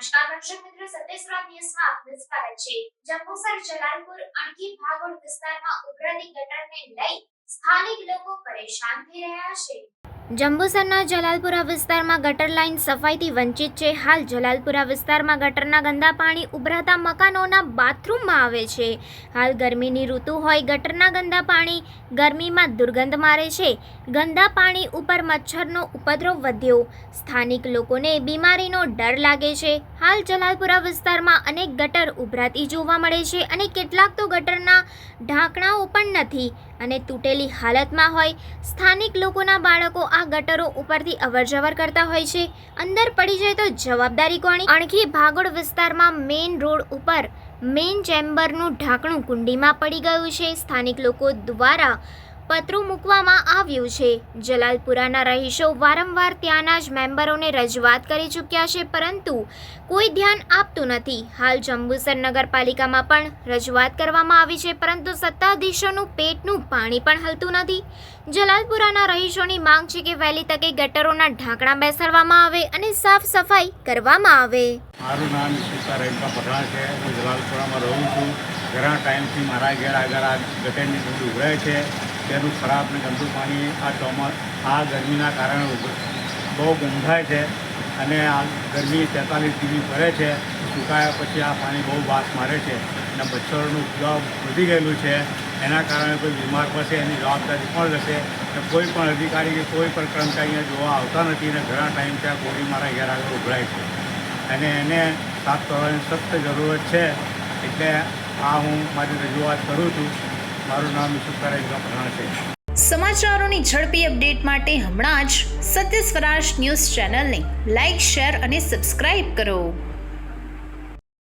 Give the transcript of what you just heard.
દર્શક મિત્રો સત્યસ્વરા ન્યૂઝમાં આપનું સ્વાગત છે જંબુસર જલાલપુર અણકી ભાગોળ વિસ્તારમાં ઉભરાતી ગટરને લઈ સ્થાનિક લોકો પરેશાન થઈ રહ્યા છે જંબુસરના જલાલપુરા વિસ્તારમાં ગટર લાઇન સફાઈથી વંચિત છે. હાલ જલાલપુરા વિસ્તારમાં ગટરના ગંદા પાણી ઉભરાતા મકાનોના બાથરૂમમાં આવે છે. હાલ ગરમીની ઋતુ હોય ગટરના ગંદા પાણી ગરમીમાં દુર્ગંધ મારે છે. ગંદા પાણી ઉપર મચ્છરનો ઉપદ્રવ વધ્યો. સ્થાનિક લોકોને બીમારીનો ડર લાગે છે. હાલ જલાલપુરા વિસ્તારમાં અનેક ગટર ઉભરાતી જોવા મળે છે અને કેટલાક તો ગટરના ઢાંકણાઓ પણ નથી અને તૂટેલી હાલતમાં હોય, સ્થાનિક લોકોના બાળકો આ ગટરો ઉપરથી અવરજવર કરતા હોય છે. અંદર પડી જાય તો જવાબદારી કોની? અણખી ભાગોળ વિસ્તારમાં મેઇન રોડ ઉપર મેઇન ચેમ્બરનું ઢાંકણું કુંડીમાં પડી ગયું છે. સ્થાનિક લોકો દ્વારા પતરું મૂકવામાં આવ્યું છે. જલાલપુરાના રહીશો વારંવાર ત્યાંના જ મેમ્બરોને રજૂઆત કરી ચૂક્યા છે, પરંતુ કોઈ ધ્યાન આપતું નથી. હાલ જંબુસર નગરપાલિકામાં પણ રજૂઆત કરવામાં આવી છે, પરંતુ સત્તાધીશોનું પેટનું પાણી પણ હલતું નથી. જલાલપુરાના રહીશોની માંગ છે કે વહેલી તકે ગટરોના ઢાંકણા બેસાડવામાં આવે અને સાફ સફાઈ કરવામાં આવે. મારું નામ રેણકા પઠાણ છે. હું જલાલપુરામાં રહું છું. ઘણા ટાઈમથી મારા ઘેર આગળ આ ગટરની ઉભરાય છે. તેનું ખરાબ ને ગંદુ પાણી આ ચોમા, આ ગરમીના કારણે બહુ ગંધાય છે અને આ ગરમી તેતાલીસ ડિગ્રી ભરે છે, સુકાયા પછી આ પાણી બહુ વાસ મારે છે અને મચ્છરોનું ઉપદ્રવ વધી ગયેલું છે. એના કારણે કોઈ બીમાર પડશે, એની જવાબદારી પણ લેશે અને કોઈ પણ અધિકારી કે કોઈ પણ કર્મચારી જોવા આવતા નથી અને ઘણા ટાઈમ ત્યાં ગોળી મારા ઘેર આગળ ઉભરાય છે. અને એને સાફ કરવાની સખ્ત જરૂરત છે. એટલે આ હું મારી રજૂઆત કરું છું. મારું નામ ઈશુકરાજ પઠાણ છે. સમાચારોની ઝડપી અપડેટ માટે હમણાં જ સત્ય સ્વરાજ ન્યૂઝ ચેનલને લાઇક શેર અને સબસ્ક્રાઇબ કરો.